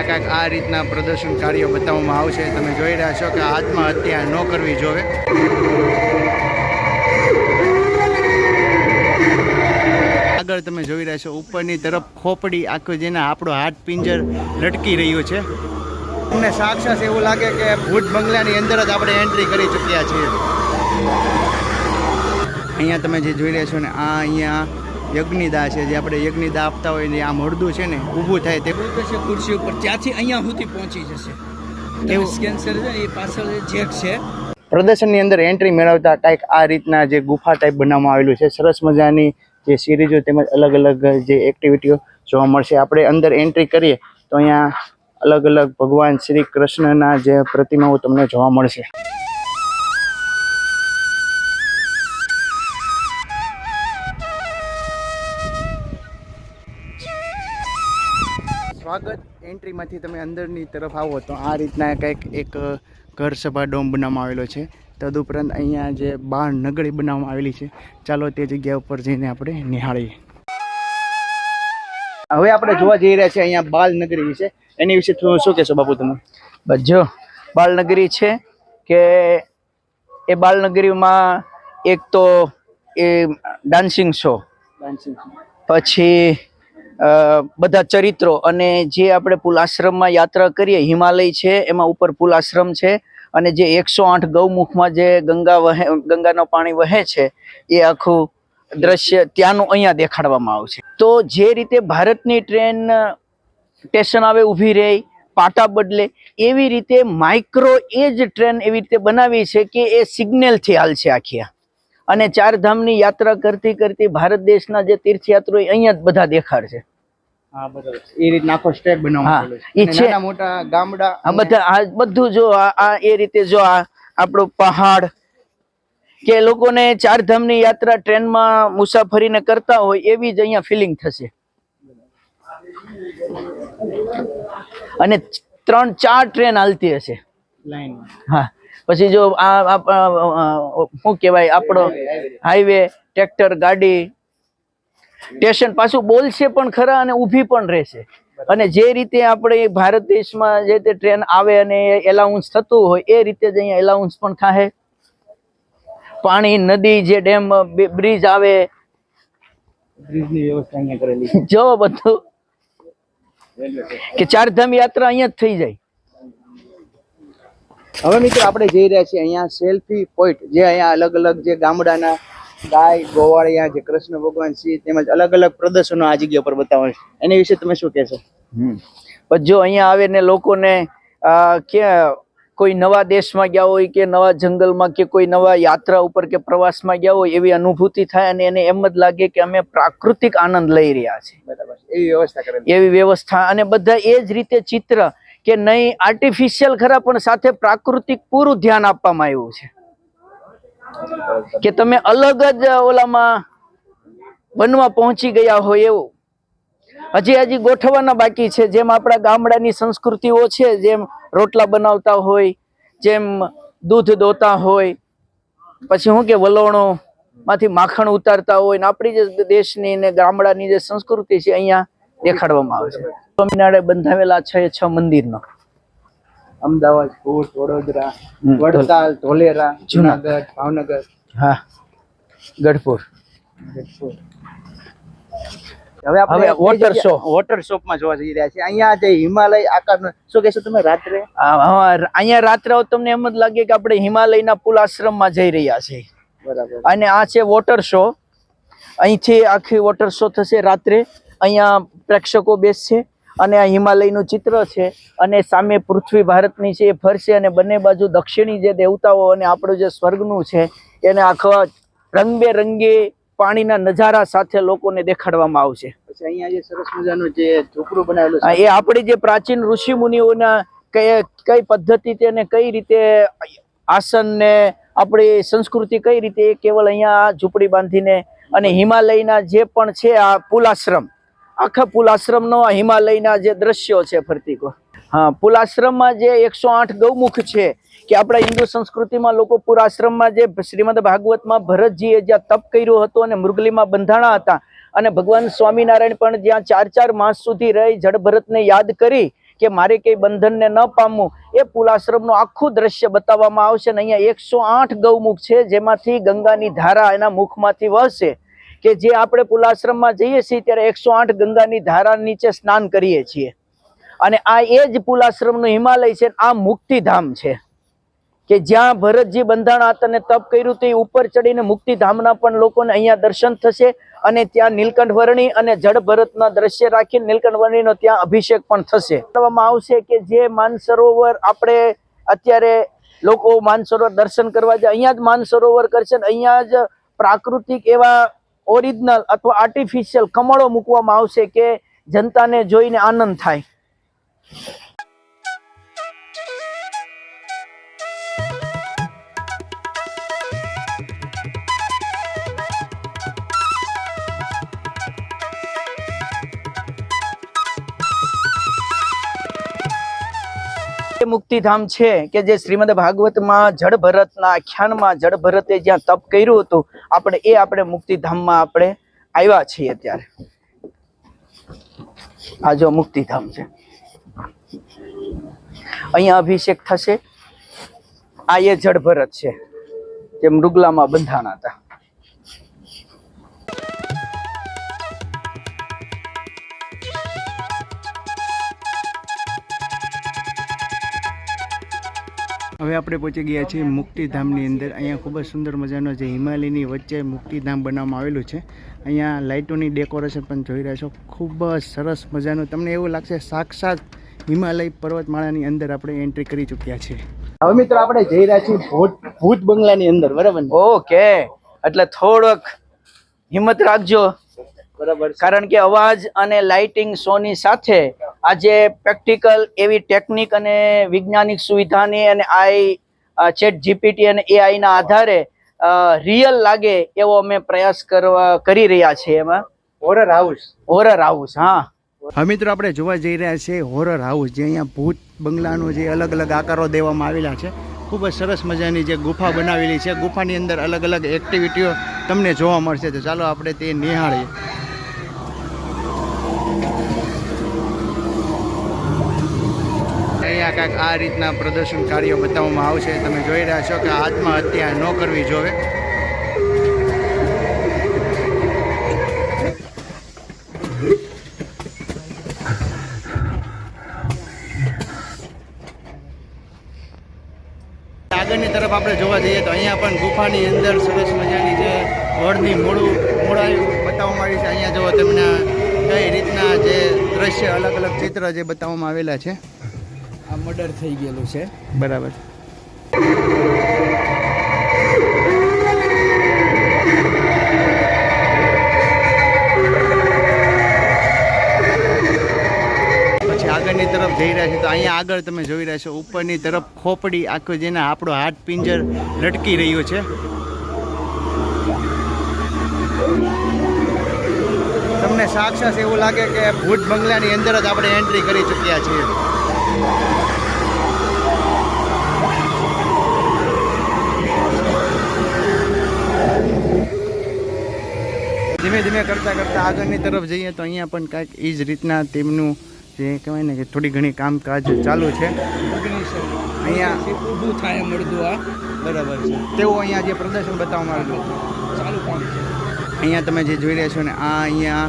અહીંયા કાંઈક આ રીતના પ્રદર્શન કાર્ય બતાવવામાં આવશે. તમે જોઈ રહ્યા છો કે આત્મહત્યા ન કરવી જોવે. આગળ તમે જોઈ રહ્યા છો, ઉપરની તરફ ખોપડી આખો જેના આપણો હાથ પિંજર લટકી રહ્યું છે. અમને સાક્ષાત એવું લાગે કે ભૂત બંગલાની અંદર જ આપણે એન્ટ્રી કરી ચૂક્યા છીએ. અહીંયા તમે જે જોઈ રહ્યા છો ને, આ અહીંયા યજ્ઞિદા છે જે આપણે યજ્ઞિદા આપતા હોય ને આ મળદું છે ને ઊભું થાય તે છે ખુરશી ઉપર ત્યાંથી અહીંયા સુધી પહોંચી જશે. એવું? એવું કેન્સર છે એ પાછળ જેક છે. પ્રદર્શનની અંદર એન્ટ્રી મેળવતા કાંઈક આ રીતના જે ગુફા ટાઈપ બનાવવામાં આવેલું છે સરસ મજાની જે સિરીઝો તેમજ અલગ અલગ જે એક્ટિવિટીઓ જોવા મળશે. આપણે અંદર એન્ટ્રી કરીએ તો અહીંયા અલગ અલગ ભગવાન શ્રી કૃષ્ણના જે પ્રતિમાઓ તમને જોવા મળશે. સ્વાગત એન્ટ્રીમાંથી તમે અંદરની તરફ આવો તો આ રીતના કંઈક એક ઘર સભા ડોમ બનાવવામાં આવેલો છે. તદુપરાંત અહીંયા જે બાર નગરી બનાવવામાં આવેલી છે. ચાલો તે જગ્યા ઉપર જઈને આપણે નિહાળીએ. હવે આપણે જોવા જઈ રહ્યા છીએ અહીંયા બાલનગરી વિશે. એની વિશે થોડું શું કહેશો બાપુ તમે? બસ જો બાલનગરી છે કે એ બાલનગરીમાં એક તો એ ડાન્સિંગ શો પછી અ, બધા ચરિત્રો અને જે આપણે પુલ આશ્રમમાં યાત્રા કરીએ, હિમાલય છે, એમાં ઉપર પુલ આશ્રમ છે અને જે એકસો આઠ ગૌમુખમાં જે ગંગા વહે, ગંગાનું પાણી વહે છે, એ આખું દ્રશ્ય ત્યાંનું અહીંયા દેખાડવામાં આવશે તો જે રીતે ભારતની ટ્રેન સ્ટેશન આવે ઊભી રહે, પાટા બદલે, એવી રીતે માઇક્રો એ જ ટ્રેન એવી રીતે બનાવી છે કે એ સિગ્નલથી હાલશે આખી. અને ચારધામની યાત્રા કરતી કરતી ભારત દેશના જે તીર્થયાત્રીઓ અહીંયા જ બધા દેખાડશે એ રીતના આખો સ્ટેપ. નાના મોટા ગામડા આ બધા આ બધું જો આ એ રીતે જો આ આપણો પહાડ કે લોકોને ચારધામની યાત્રા ટ્રેનમાં મુસાફરીને કરતા હોય એવી જ અહીંયા ફિલિંગ થશે. અને ત્રણ ચાર ટ્રેન હાલતી હશે. હા પછી જો આ શું કહેવાય આપણો હાઈવે ટ્રેક્ટર ગાડી સ્ટેશન પાછું બોલશે પણ ખરા અને ઊભી પણ રહેશે. અને જે રીતે આપણે ભારત દેશમાં જે તે ટ્રેન આવે અને એલાઉન્સ થતું હોય એ રીતે જ અહીંયા એલાઉન્સ પણ થાય પાણી નદી જે ડેમ બ્રિજ આવે. જો બધું કે ચારધામ યાત્રા અહીંયા જ થઈ જાય. હવે મિત્રો આપણે જઈ રહ્યા છીએ અહીંયા સેલ્ફી પોઈન્ટ જે અહીંયા અલગ અલગ જે ગામડાના ગાય ગોવાળિયા જે કૃષ્ણ ભગવાન છે તેમજ અલગ અલગ પ્રદર્શનો આ જગ્યા પર બતાવે છે. એની વિશે તમે શું કહેશો? પણ જો અહીંયા આવે ને લોકોને ક્યાં કોઈ નવા દેશમાં ગયા હોય કે નવા જંગલમાં કે કોઈ નવા યાત્રા ઉપર કે પ્રવાસમાં ગયા હોય એવી અનુભૂતિ થાય અને એને એમ જ લાગે કે અમે પ્રાકૃતિક આનંદ લઈ રહ્યા છીએ. બરાબર એવી વ્યવસ્થા કરેલી એવી વ્યવસ્થા અને બધા એ જ રીતે ચિત્ર કે નહીં આર્ટિફિશિયલ ખરા પણ સાથે પ્રાકૃતિક પૂરું ધ્યાન આપવામાં આવ્યું છે. કે તમે અલગ જ ઓલામાં બનવા પહોંચી ગયા હોય એવું. હજી હજી ગોઠવવાના બાકી છે. જેમ આપણા ગામડાની સંસ્કૃતિઓ છે, જેમ રોટલા બનાવતા હોય, જેમ દૂધ દોતા હોય, પછી શું કે વલોણો માંથી માખણ ઉતારતા હોય ને આપણી જે દેશની ને ગામડાની જે સંસ્કૃતિ છે, અહીંયા દેખાડવામાં આવે છે. સ્વામિનારાયણ બંધાવેલા છે છ મંદિરનો. અમદાવાદ ભુજ વડોદરા વડતાલ ધોલેરા જૂનાગઢ. ભાવનગર. હા. ગઢપુર. હવે આપણે water show. વોટર શોપમાં જોવા જઈ રહ્યા છીએ. અહીંયા જે હિમાલય આકાર શું કહેશો તમે રાત્રે? અહીંયા રાત્રે તમને એમ જ લાગે કે આપણે હિમાલયના પુલ આશ્રમમાં જઈ રહ્યા છીએ. બરાબર. અને આ છે વોટર શો અહીંથી આખી વોટર શો થશે રાત્રે. અહીંયા પ્રેક્ષકો બેસશે. અને આ હિમાલયનું ચિત્ર છે. અને સામે પૃથ્વી ભારતની છે એ ફરશે અને બંને બાજુ દક્ષિણી જે દેવતાઓ અને આપણું જે સ્વર્ગનું છે એને આખા રંગબેરંગી પાણીના નજારા સાથે લોકોને દેખાડવામાં આવશે. પછી અહીંયા જે સરસ મજાનું જે ઝૂંપડું બનાવેલું છે. એ આપણી જે પ્રાચીન ઋષિ મુનિઓના કઈ કઈ પદ્ધતિ અને કઈ રીતે આસન ને આપણી સંસ્કૃતિ કઈ રીતે એ કેવળ અહીંયા ઝૂંપડી બાંધીને અને હિમાલયના જે પણ છે આ પુલાશ્રમ આખા પુલાશ્રમનો આ હિમાલયના જે દ્રશ્યો છે ફરતીકો હા, પુલાશ્રમમાં જે એકસો આઠ ગૌમુખ છે કે આપણા હિન્દુ સંસ્કૃતિમાં લોકો પુરાશ્રમમાં જે શ્રીમદ ભાગવતમાં ભરતજીએ જ્યાં તપ કર્યું હતું અને મૃગલીમાં બંધાણા હતા અને ભગવાન સ્વામિનારાયણ પણ જ્યાં ચાર ચાર માસ સુધી રહી જડભરતને યાદ કરી કે મારે કઈ બંધનને ન પામવું, એ પુલાશ્રમનું આખું દ્રશ્ય બતાવવામાં આવશે ને અહીંયા એકસો આઠ ગૌમુખ છે જેમાંથી ગંગાની ધારા એના મુખમાંથી વહશે. કે જે આપણે પુલાશ્રમમાં જઈએ છીએ ત્યારે એકસો આઠ ગંગાની ધારા નીચે સ્નાન કરીએ છીએ. અને આ એ જ પુલાશ્રમનું હિમાલય છે આ મુક્તિધામ છે. કે જ્યાં ભરતજી બંધાણા તપ કર્યું તે ઉપર ચડીને મુક્તિધામના પણ લોકોને અહીંયા દર્શન થશે અને ત્યાં નીલકંઠ વર્ણી અને જળ ભરતના દ્રશ્ય રાખીને નીલકંઠ વર્ણીનો ત્યાં અભિષેક પણ થશે. કહેવામાં આવશે કે જે માનસરોવર આપણે અત્યારે લોકો માનસરોવર દર્શન કરવા જાય, અહીંયા જ માનસરોવર કરશે અને અહીંયા જ પ્રાકૃતિક એવા ઓરિજિનલ અથવા આર્ટિફિશિયલ કમળો મૂકવામાં આવશે કે જનતાને જોઈને આનંદ થાય. મુક્તિધામ છે કે જે શ્રીમદ ભાગવતમાં જળ ભરતના આખ્યાનમાં જળ ભરતે જ્યાં તપ કર્યું હતું, આપણે એ આપણે મુક્તિધામમાં આપણે આવ્યા છીએ અત્યારે આ જો મુક્તિધામ છે. અહીંયા અભિષેક થશે. આ એ જળ ભરત છે, જે મૃગલામાં બંધાણા હતા. હવે આપણે પહોંચી ગયા છીએ મુક્તિધામની અંદર. અહીંયા ખૂબ જ સુંદર મજાનો જે હિમાલયની વચ્ચે મુક્તિધામ બનાવવામાં આવેલું છે. અહીંયા લાઇટોની ડેકોરેશન પણ જોઈ રહ્યા છો. ખૂબ જ સરસ મજાનું. તમને એવું લાગશે સાક્ષાત હિમાલય પર્વતમાળાની અંદર આપણે એન્ટ્રી કરી ચૂક્યા છીએ. હવે મિત્રો આપણે જઈ રહ્યા છીએ ભૂત ભૂત બંગલાની અંદર. બરાબર ઓકે. એટલે થોડોક હિંમત રાખજો. બરાબર કારણ કે અવાજ અને લાઇટિંગ શોની સાથે આજે પ્રેક્ટિકલ એવી ટેકનિક અને વૈજ્ઞાનિક સુવિધાની અને આઈ ચેટ જીપીટી અને એઆઈના આધારે રિયલ લાગે એવો અમે પ્રયાસ કરવા કરી રહ્યા છીએ એમાં. હોરર હાઉસ હોરર હાઉસ હા. હવે મિત્રો આપણે જોવા જઈ રહ્યા છીએ હોરર હાઉસ જે અહીંયા ભૂત બંગલાનો જે અલગ અલગ આકારો દેવામાં આવેલા છે. ખૂબ જ સરસ મજાની જે ગુફા બનાવેલી છે. ગુફાની અંદર અલગ અલગ એક્ટિવિટીઓ તમને જોવા મળશે. તો ચાલો આપણે તે નિહાળીએ. અહીંયા કાંઈક આ રીતના પ્રદર્શન કાર્યો બતાવવામાં આવશે, તમે જોઈ રહ્યા છો કે આત્મહત્યા ન કરવી જોવે. આગળની તરફ આપણે જોવા જઈએ તો અહીંયા પણ ગુફાની અંદર સરસ મજાની જે વડની મૂળું, મૂળાયું બતાવવામાં આવી છે. અહીંયા જો તમને કઈ રીતના જે દ્રશ્ય અલગ અલગ ચિત્ર જે બતાવવામાં આવેલા છે. આ મર્ડર થઈ ગયેલું છે. બરાબર. પછી આગળની તરફ જઈ રહ્યા છે તો અહીંયા આગળ તમે જોઈ રહ્યા છો ઉપરની તરફ ખોપડી આખો જેના આપણો હાથ પિંજર લટકી રહ્યો છે. તમને સાક્ષાત એવું લાગે કે ભૂત બંગલાની અંદર જ આપણે એન્ટ્રી કરી ચૂક્યા છીએ. ધીમે ધીમે કરતાં કરતાં આગળની તરફ જઈએ તો અહીંયા પણ કાંઈક એ જ રીતના તેમનું જે કહેવાય ને કે થોડી ઘણી કામકાજ ચાલુ છે. અહીંયા ઊભું થાય મળતું આ બરાબર છે. તેવું અહીંયા જે પ્રદર્શન બતાવવામાં આવ્યું ચાલુ કામ છે. અહીંયા તમે જે જોઈ રહ્યા છો ને આ અહીંયા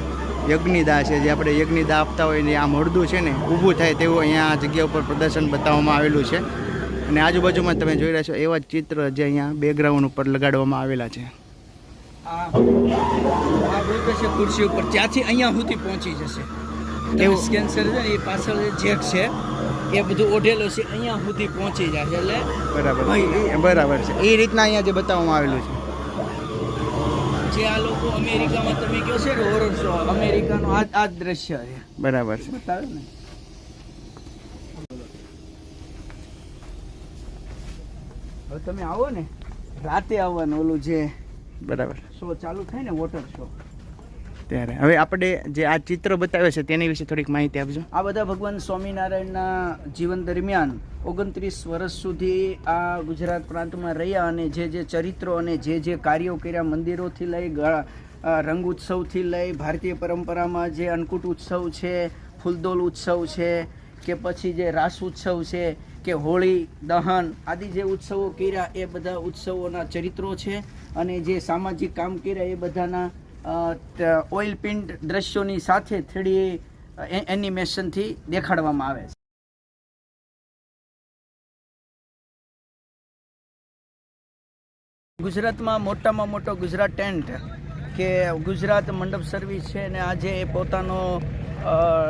યજ્ઞિદા છે જે આપણે યજ્ઞિદા આપતા હોય ને આ મળદું છે ને ઊભું થાય તેવું અહીંયા આ જગ્યા ઉપર પ્રદર્શન બતાવવામાં આવેલું છે. અને આજુબાજુમાં તમે જોઈ રહ્યા છો એવા ચિત્ર જે અહીંયા બેકગ્રાઉન્ડ ઉપર લગાડવામાં આવેલા છે. આ આ છે ખુરશી ઉપર ત્યાંથી અહીંયા સુધી પહોંચી જશે. એવું- સ્કેન્સર કેન્સર છે ને એ પાછળ જેક છે એ બધું ઓઢેલો છે અહીંયા સુધી પહોંચી જાય એટલે બરાબર. બરાબર છે. એ રીતના અહીંયા જે બતાવવામાં આવેલું છે. જે આ લોકો અમેરિકામાં તમે કહો છો ને હોરર શો અમેરિકાનો આ આ દ્રશ્ય છે. બરાબર છે. બતાવે ને. હવે તમે આવો ને રાતે આવવાનું ઓલું જે બરાબર. શો ચાલુ થાય ને વોટર શો ત્યારે હવે આપણે જે આ ચિત્ર બતાવે છે તેની વિશે થોડીક માહિતી આપજો. આ બધા ભગવાન સ્વામિનારાયણના જીવન દરમિયાન ઓગણત્રીસ વર્ષ સુધી આ ગુજરાત પ્રાંતમાં રહ્યા અને જે જે ચરિત્રો અને જે જે કાર્યો કર્યા, મંદિરોથી લઈ રંગ ઉત્સવથી લઈ, ભારતીય પરંપરામાં જે અન્નકૂટ ઉત્સવ છે, ફૂલદોલ ઉત્સવ છે, કે પછી જે રાસ ઉત્સવ છે, કે હોળી, દહન આદિ જે ઉત્સવો કર્યા, એ બધા ઉત્સવોના ચરિત્રો છે અને જે સામાજિક કામ કર્યા, એ બધાના ઓઇલ પિન્ટ દ્રશ્યોની સાથે થ્રીડી એનિમેશનથી દેખાડવામાં આવે છે. ગુજરાતમાં મોટામાં મોટો ગુજરાત ટેન્ટ કે ગુજરાત મંડપ સર્વિસ છે ને આજે એ પોતાનો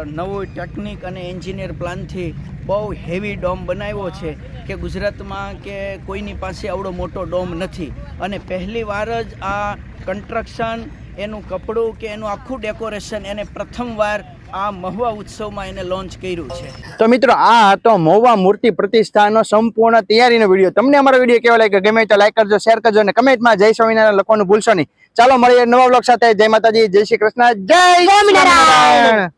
નવો ટેકનિક અને એન્જિનિયર પ્લાનથી બહુ હેવી ડોમ બનાવ્યો છે કે ગુજરાતમાં કે કોઈની પાસે આવડો મોટો ડોમ નથી. અને પહેલી વાર જ આ કન્સ્ટ્રક્શન એનું કપડું કે એનું આખું ડેકોરેશન એને પ્રથમવાર આ મહુવા ઉત્સવમાં એને લોન્ચ કર્યું છે. તો મિત્રો આ હતો મહુવા મૂર્તિ પ્રતિષ્ઠાનો સંપૂર્ણ તૈયારીનો વીડિયો. તમને અમારો વીડિયો કેવો લાગ્યો? ગમે તો લાઈક કરજો શેર કરજો અને કમેન્ટમાં જય સ્વામિનારાયણ લખવાનું ભૂલશો નહીં. ચાલો મળીએ નવા બ્લોગ સાથે. જય માતાજી જય શ્રી કૃષ્ણ જય સ્વામિનારાયણ!